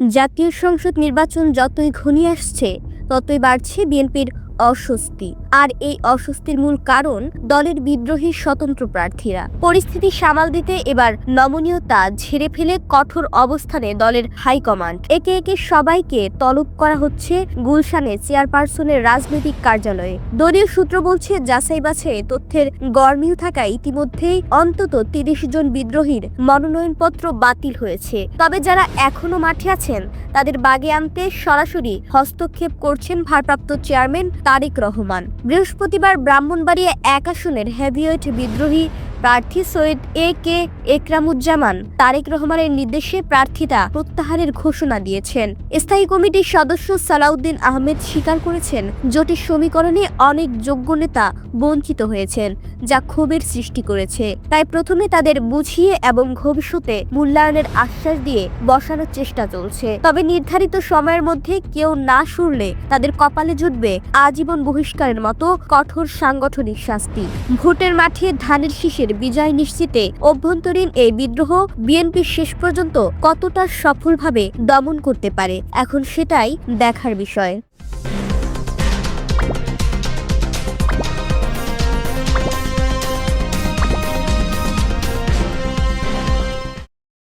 জাতীয় সংসদ নির্বাচন যতই ঘনিয়ে আসছে ততই বাড়ছে বিএনপির অস্বস্তি। আর এই অস্বস্তির মূল কারণ দলের বিদ্রোহী স্বতন্ত্র প্রার্থীরা। পরিস্থিতি সামাল দিতে এবার নমনীয়তা ঝেড়ে ফেলে কঠোর অবস্থানে দলের হাইকমান্ড। একে একে সবাইকে তলব করা হচ্ছে গুলশানে চেয়ারপারসনের রাজনৈতিক কার্যালয়ে। দলীয় সূত্র বলছে, যাচাই বাছাই তথ্যের গরমিল থাকায় ইতিমধ্যেই অন্তত তিরিশ জন বিদ্রোহীর মনোনয়নপত্র বাতিল হয়েছে। তবে যারা এখনও মাঠে আছেন, তাদের বাগে আনতে সরাসরি হস্তক্ষেপ করছেন ভারপ্রাপ্ত চেয়ারম্যান তারেক রহমান। বৃহস্পতিবার ব্রাহ্মণবাড়িয়া এক আসনের হেভিওয়েট বিদ্রোহী প্রার্থী সৈয়দ এ কে একরামুজ্জামান, তারেক রহমানের নির্দেশে প্রার্থিতা প্রত্যাহারের ঘোষণা দিয়েছেন। স্থায়ী কমিটির সদস্য সালাউদ্দিন আহমেদ স্বীকার করেছেন, জোটের সমীকরণে অনেক যোগ্য নেতা বঞ্চিত হয়েছেন, যা ক্ষোভের সৃষ্টি করেছে। তাই প্রথমে তাদের বুঝিয়ে এবং ভবিষ্যতে মূল্যায়নের আশ্বাস দিয়ে বসানোর চেষ্টা চলছে। তবে নির্ধারিত সময়ের মধ্যে কেউ না শুনলে তাদের কপালে জুটবে আজীবন বহিষ্কারের মতো কঠোর সাংগঠনিক শাস্তি। ভোটের মাঠে ধানের শীষের বিজয় নিশ্চিতে অভ্যন্তরীণ এই বিদ্রোহ বিএনপি শেষ পর্যন্ত কতটা সফলভাবে দমন করতে পারে, এখন সেটাই দেখার বিষয়।